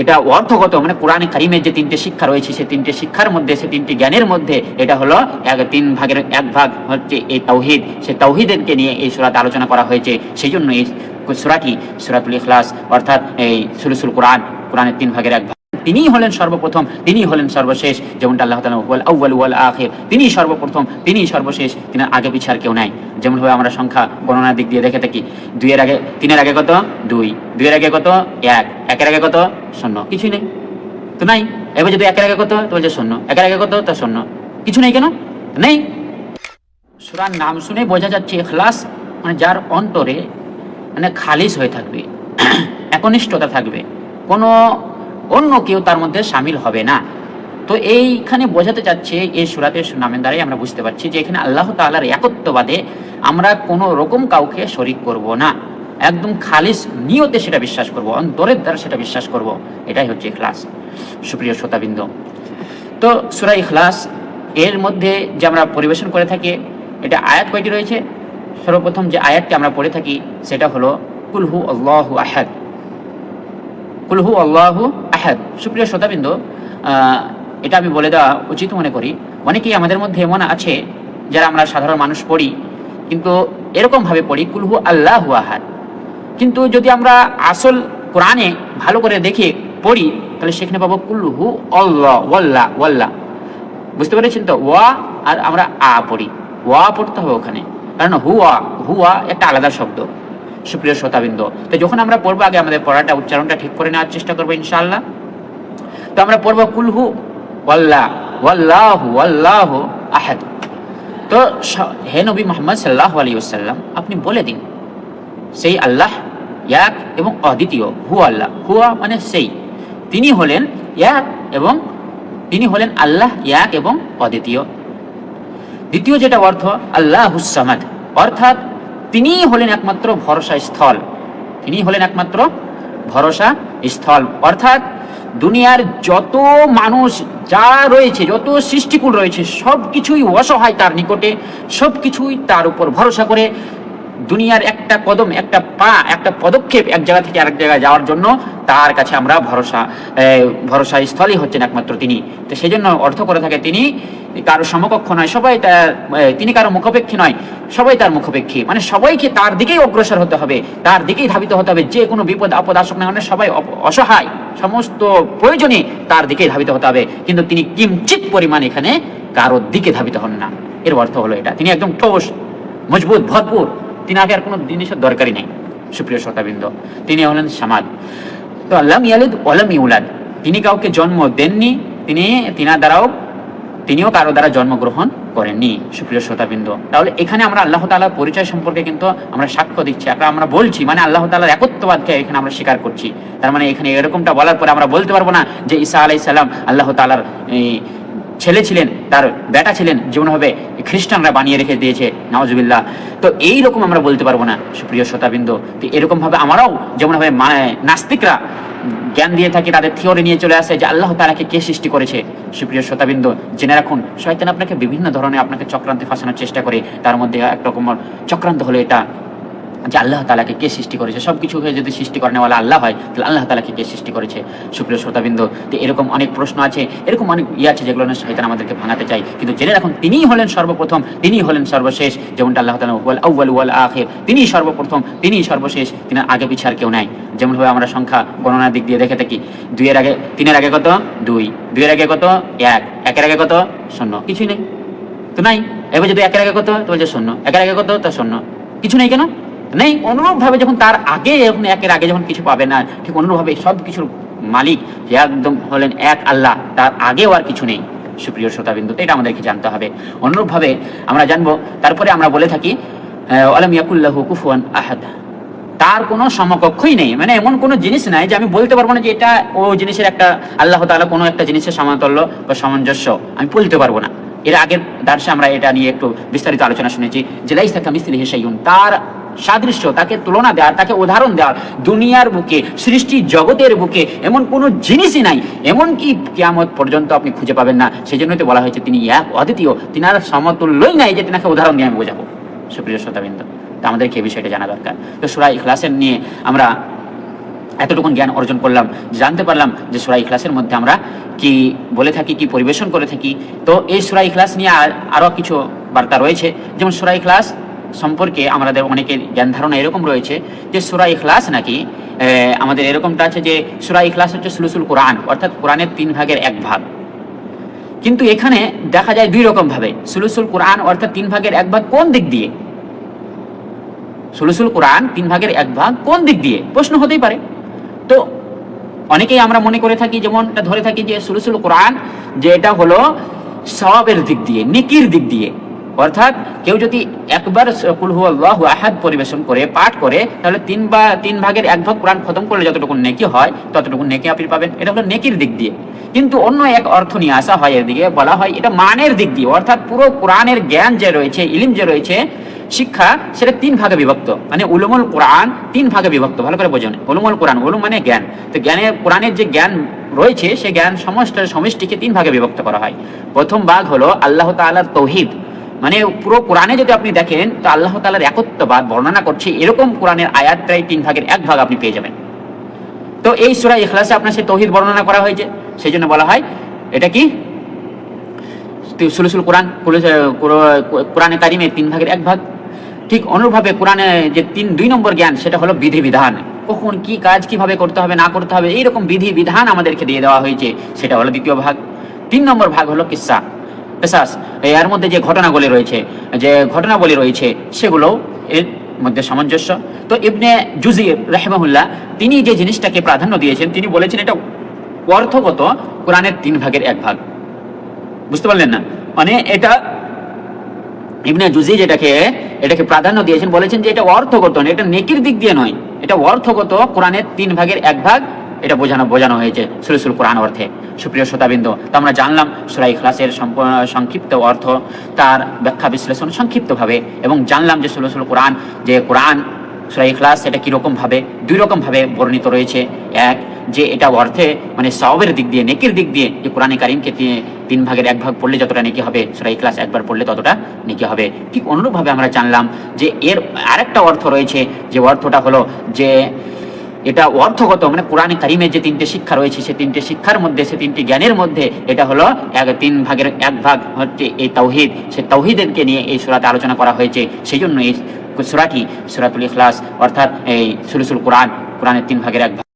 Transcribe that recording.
এটা অর্থগত মানে কোরআনে কারিমের যে তিনটে শিক্ষা রয়েছে, সে তিনটে শিক্ষার মধ্যে, সে তিনটি জ্ঞানের মধ্যে, এটা হলো এক, তিন ভাগের এক ভাগ হচ্ছে এই তাওহিদ। সে তাওহিদেরকে নিয়ে এই সুরাতে আলোচনা করা হয়েছে। সেই জন্য এই সুরাটি সুরাতুল ইখলাস, অর্থাৎ এই সুলুসুল কোরআন, কোরআনের তিন ভাগের এক ভাগ। তিনিই হলেন সর্বপ্রথম, তিনিই হলেন সর্বশেষ, যেমনটা আল্লাহ তালা ওয়াল ওয়াল আখির। তিনিই সর্বপ্রথম, তিনিই সর্বশেষ তিনি আগে পিছার কেউ নাই। যেমনভাবে আমরা সংখ্যা গণনার দিক দিয়ে দেখে থাকি, দুইয়ের আগে, তিনের আগে কত? দুই। দুইয়ের আগে কত? এক। একের আগে কত? শূন্য। কিছুই নেই। তো নাই। এবার যদি একের আগে কত? তো বলছে শূন্য। একের আগে কত? তা শূন্য। কিছু নেই কেন? নেই। সুরার নাম শুনে বোঝা যাচ্ছে এখলাস মানে যার অন্তরে মানে খালিস হয়ে থাকবে। একনিষ্ঠতা থাকবে। কোনো অন্য কেউ তার মধ্যে সামিল হবে না। তো এইখানে বোঝাতে চাচ্ছে এই সুরাতের নামের দ্বারাই আমরা বুঝতে পারছি যে এখানে আল্লাহ তাআলার একত্ববাদে আমরা কোনো রকম কাউকে শরিক করব না। একদম খালিস নিয়তে সেটা বিশ্বাস করব, অন্তরের দ্বারা সেটা বিশ্বাস করব, এটাই হচ্ছে ইখলাস। সুপ্রিয় শ্রোতাবৃন্দ, তো সুরা ইখলাস এর মধ্যে যে আমরা পরিবেশন করে থাকি, এটা আয়াত কয়টি রয়েছে? সর্বপ্রথম যে আয়াতটি আমরা পড়ে থাকি, সেটা হলো কুলহু আল্লাহু আহাদ। কুলহু আল্লাহু আহাদ। সুপ্রিয় শ্রোতাবৃন্দ এটা আমি বলে দেওয়া উচিত মনে করি, অনেকেই আমাদের মধ্যে এমন আছে, যারা আমরা সাধারণ মানুষ পড়ি, কিন্তু এরকমভাবে পড়ি কুলহু আল্লাহু আহাদ। কিন্তু যদি আমরা আসল কোরআনে ভালো করে দেখে পড়ি, তাহলে সেখানে পাবো কুলহু অল্লাহ ওয়াল্লা ওয়াল্লা। বুঝতে পেরেছেন তো? ওয়া আর আমরা আ পড়ি। ওয়া পড়তে হবে ওখানে। কারণ হুয়া হুয়া একটা আলাদা শব্দ। সুপ্রিয় শ্রোতাবৃন্দ, তো যখন আমরা পড়ব, আগে আমাদের পড়াটা, উচ্চারণটা ঠিক করে নেওয়ার চেষ্টা করব, ইনশাআল্লাহ। তো আমরা পড়ব কুলহু ওয়াল্লাহ ওয়াল্লাহু ওয়াল্লাহু আহাদ। তো হে নবী মোহাম্মদ সাল্লাহ আলী আপনি বলে দিন, সেই আল্লাহ এক এবং অদ্বিতীয় হু আল্লাহ। হুয়া মানে সেই। তিনি হলেন এক এবং তিনি হলেন আল্লাহ এক এবং অদ্বিতীয়। দ্বিতীয় যেটা অর্থ আল্লাহ হুসামাদ অর্থাৎ তিনিই হলেন একমাত্র ভরসা স্থল। তিনি হলেন একমাত্র ভরসা স্থল। অর্থাৎ দুনিয়ার যত মানুষ যা রয়েছে, যত সৃষ্টিকুল রয়েছে সব কিছুই অসহায় তার নিকটে সব কিছুই তার উপর ভরসা করে দুনিয়ার একটা কদম, একটা পা, একটা পদক্ষেপ এক জায়গা থেকে আরেক জায়গায় যাওয়ার জন্য তার কাছে আমরা ভরসা ভরসা স্থলই হচ্ছেন একমাত্র তিনি। তো সেই জন্য অর্থ করে থাকে তিনি, কারও সমকক্ষ নয়, সবাই তার তিনি কারও মুখাপেক্ষী নয়, সবাই তার মুখাপেক্ষী। মানে সবাইকে তার দিকেই অগ্রসর হতে হবে, তার দিকেই ধাবিত হতে হবে, যে কোনো বিপদ, আপদ আসুক না কেন, সবাই অসহায়, সমস্ত প্রয়োজনে তার দিকেই ধাবিত হতে হবে। কিন্তু তিনি কিঞ্চিত পরিমাণ এখানে কারোর দিকে ধাবিত হন না। এর অর্থ হলো এটা। তিনি একদম ঠোস মজবুত, ভরপুর। তিনি আগে আর কোনো জিনিসের দরকারই নেই সুপ্রিয় শ্রোতাবৃন্দ। তিনি হলেন সামাদ। তো আল্লাহ ইয়ালিদ ওলাম ইউলাদ। তিনি কাউকে জন্ম দেননি তিনি তিনার দ্বারাও তিনিও কারও দ্বারা জন্মগ্রহণ করেননি সুপ্রিয় শ্রোতাবৃন্দ। তাহলে এখানে আমরা আল্লাহ তাআলার পরিচয় সম্পর্কে কিন্তু আমরা সাক্ষ্য দিচ্ছি আমরা আমরা বলছি মানে আল্লাহ তাআলার একত্ববাদকে এখানে আমরা স্বীকার করছি। তার মানে এখানে এরকমটা বলার পরে আমরা বলতে পারব না যে ঈসা আলাইহিস সালাম আল্লাহ তাআলার এই, ছেলে ছিলেন, তার বেটা ছিলেন যেমনভাবে খ্রিস্টানরা বানিয়ে রেখে দিয়েছে নওয়াজবিল্লাহ তো এই রকম আমরা বলতে পারব না, সুপ্রিয় শ্রোতাবৃন্দ। তো এরকমভাবে আমরাও যেমনভাবে নাস্তিকরা জ্ঞান দিয়ে থাকে, তাদের থিওরি নিয়ে চলে আসে যে আল্লাহ তালাকে কে সৃষ্টি করেছে, সুপ্রিয় শ্রোতাবৃন্দ। জেনে রাখুন, শয়তান আপনাকে বিভিন্ন ধরনের আপনাকে চক্রান্তে ফাঁসানোর চেষ্টা করে, তার মধ্যে একরকম চক্রান্ত হলো এটা। যে আল্লাহ তালাকে কে সৃষ্টি করেছে? সব কিছুকে যদি সৃষ্টি করেনেওয়ালা আল্লাহ হয়, তাহলে আল্লাহ তালাকে কে সৃষ্টি করেছে? সুপ্রিয় শ্রোতাবৃন্দ, তো এরকম অনেক প্রশ্ন আছে, এরকম অনেক ইয়ে আছে যেগুলো শয়তান আমাদেরকে ভাঙাতে চাই কিন্তু জেনে রাখুন, তিনিই হলেন সর্বপ্রথম, তিনিই হলেন সর্বশেষ, যেমনটা আল্লাহ তালা ওয়াল আউ্বাল ওয়াল আখির, তিনিই সর্বপ্রথম, তিনিই সর্বশেষ তিনি আগে পিছে আর কেউ নাই। যেমনভাবে আমরা সংখ্যা গণনার দিক দিয়ে দেখে থাকি, দুইয়ের আগে, তিনের আগে কত? দুই। দুইয়ের আগে কত? এক। একের আগে কত? শূন্য। কিছুই নেই। তো নাই। এবার যদি একের আগে কত? তো বলছে শূন্য। একের আগে কত? তা শূন্য। কিছু নেই কেন? নেই। অনুরূপভাবে যখন তার আগে একের আগে যখন কিছু পাবে না, ঠিক অনুরূপভাবে সব কিছুর মালিক যে একদম হলেন এক আল্লাহ, তার আগেও আর কিছু নেই। সুপ্রিয় শ্রোতাবিন্দু এটা আমাদেরকে জানতে হবে? অনুরূপভাবে আমরা জানব, তারপরে আমরা বলে থাকি আলম ইয়াকুল্লাহু কুফুয়ান আহাদ। তার কোনো সমকক্ষই নেই। মানে এমন কোনো জিনিস নাই যে আমি বলতে পারব না যে এটা ও জিনিসের একটা, আল্লাহ তাআলা কোনো একটা জিনিসের সমাতল্য বা সামঞ্জস্য। আমি বলতে পারব না। এর আগের দার্সে আমরা এটা নিয়ে একটু বিস্তারিত আলোচনা শুনেছি যে লাইসা কামিসলিহি হিসাইউন তার সাদৃশ্য, তাকে তুলনা দেওয়ার তাকে উদাহরণ দেওয়ার দুনিয়ার বুকে, সৃষ্টি জগতের বুকে এমন কোনো জিনিসই নাই। এমন কি কিয়ামত পর্যন্ত আপনি খুঁজে পাবেন না। সেই জন্যই তো বলা হয়েছে, তিনি এক অদ্বিতীয়, তিনার সমতুল্যই নাই যে তিনাকে উদাহরণ দিয়ে আমি বোঝাবো। সুপ্রিয় শ্রোতাবৃন্দ তো আমাদেরকে এই বিষয়টা জানা দরকার। তো সুরা ইখলাসের নিয়ে আমরা এতটুকুন জ্ঞান অর্জন করলাম, জানতে পারলাম যে সুরা ইখলাসের মধ্যে আমরা কি বলে থাকি, কি পরিবেশন করে থাকি। তো এই সুরা ইখলাস নিয়ে আর- আরও কিছু বার্তা রয়েছে। যেমন সুরা ইখলাস সম্পর্কে আমাদের অনেকের জ্ঞান ধারণা এরকম রয়েছে যে সুরা ইখলাস নাকি আমাদের এরকমটা আছে যে সুরা ইখলাস হচ্ছে সুলুসুল কোরআন, অর্থাৎ কোরআনের তিন ভাগের এক ভাগ। কিন্তু এখানে দেখা যায় দুই রকম ভাবে, সুলুসুল কোরআন অর্থাৎ তিন ভাগের এক ভাগ কোন দিক দিয়ে? সুলুসুল কোরআন তিন ভাগের এক ভাগ কোন দিক দিয়ে? প্রশ্ন হতেই পারে। তো অনেকেই আমরা মনে করে থাকি যেমন ধরে থাকি যে সুলুসুল কোরআন, যে এটা হলো সওয়াবের দিক দিয়ে, নেকির দিক দিয়ে। অর্থাৎ কেউ যদি একবার কুল হু আল্লাহু আহাদ পরিবেশন করে, পাঠ করে, তাহলে তিন বা তিন ভাগের এক ভাগ কোরআন খতম করলে যতটুকু নেকি হয়, ততটুকু নেকি আপনি পাবেন। এটা হলো নেকির দিক দিয়ে। কিন্তু অন্য এক অর্থ নিয়ে আসা হয় এদিকে, বলা হয় এটা মানের দিক দিয়ে। অর্থাৎ পুরো কোরআনের জ্ঞান যে রয়েছে, ইলিম যে রয়েছে, শিক্ষা, সেটা তিন ভাগে বিভক্ত। মানে উলুমুল কোরআন তিন ভাগে বিভক্ত। ভালো করে বোঝেন। উলুমুল কোরআন, উলুম মানে জ্ঞান। তো জ্ঞানের কোরআনের যে জ্ঞান রয়েছে, সে জ্ঞান সমস্ত সমষ্টিকে তিন ভাগে বিভক্ত করা হয়। প্রথম ভাগ হলো আল্লাহ তাআলার তৌহিদ। মানে পুরো কোরআনে যদি আপনি দেখেন, তো আল্লাহ তাআলার একত্ববাদ বর্ণনা করছে, এরকম কোরআনের আয়াত প্রায় তিন ভাগের এক ভাগ আপনি পেয়ে যাবেন। তো এই সূরা ইখলাসে আপনার সেই তৌহিদ বর্ণনা করা হয়েছে সেই জন্য বলা হয়, এটা কি? সুলুসুল কোরআন, কোরআনে কারিমের তিন ভাগের এক ভাগ। ঠিক অনুরূপভাবে কোরআনে যে তিন, দুই নম্বর জ্ঞান, সেটা হলো বিধি বিধান। কখন কি কাজ কীভাবে করতে হবে, না করতে হবে, এইরকম বিধি বিধান আমাদেরকে দিয়ে দেওয়া হয়েছে, সেটা হলো দ্বিতীয় ভাগ। তিন নম্বর ভাগ হলো কিসা। পেশাস এর মধ্যে যে ঘটনাগুলি রয়েছে, যে ঘটনাবলী রয়েছে সেগুলো এর মধ্যে সামঞ্জস্য। তো ইবনে জুজি রাহমাহুল্লাহ, তিনি যে জিনিসটাকে প্রাধান্য দিয়েছেন, তিনি বলেছেন এটা অর্থগত কোরআনের তিন ভাগের এক ভাগ। বুঝতে পারলেন না? মানে এটা ইবনে জুজি যেটাকে, এটাকে প্রাধান্য দিয়েছেন, বলেছেন যে এটা অর্থগত এটা নেকির দিক দিয়ে নয়, এটা অর্থগত কোরআনের তিন ভাগের এক ভাগ এটা বোঝানো বোঝানো হয়েছে সুরসুল কোরআন অর্থে। সুপ্রিয় শ্রোতাবৃন্দ, তো আমরা জানলাম সুরাই ক্লাসের সংক্ষিপ্ত অর্থ তার ব্যাখ্যা বিশ্লেষণ সংক্ষিপ্তভাবে এবং জানলাম যে সুরসুল কোরআন, যে কোরআন, সুরাই ক্লাস এটা কীরকমভাবে দুই রকমভাবে বর্ণিত রয়েছে। এক, যে এটা অর্থে মানে সবের দিক দিয়ে, নেকির দিক দিয়ে, যে কোরআনে কারিমকে তিন ভাগের এক ভাগ পড়লে যতটা নেকি হবে, সুরাই ক্লাস একবার পড়লে ততটা নেকি হবে। ঠিক অনুরূপভাবে আমরা জানলাম যে এর আরেকটা অর্থ রয়েছে, যে অর্থটা হলো যে এটা অর্থগত মানে কোরআনে কারিমের যে তিনটে শিক্ষা রয়েছে, সে তিনটে শিক্ষার মধ্যে, সে তিনটি জ্ঞানের মধ্যে, এটা হলো এক, তিন ভাগের এক ভাগ হচ্ছে এই তৌহিদ সে তৌহিদেরকে নিয়ে এই সুরাতে আলোচনা করা হয়েছে। সেই জন্য এই সুরাটি সুরাতুল ইখলাস, অর্থাৎ এই সুলুসুল কোরআন, কোরআনের তিন ভাগের এক ভাগ।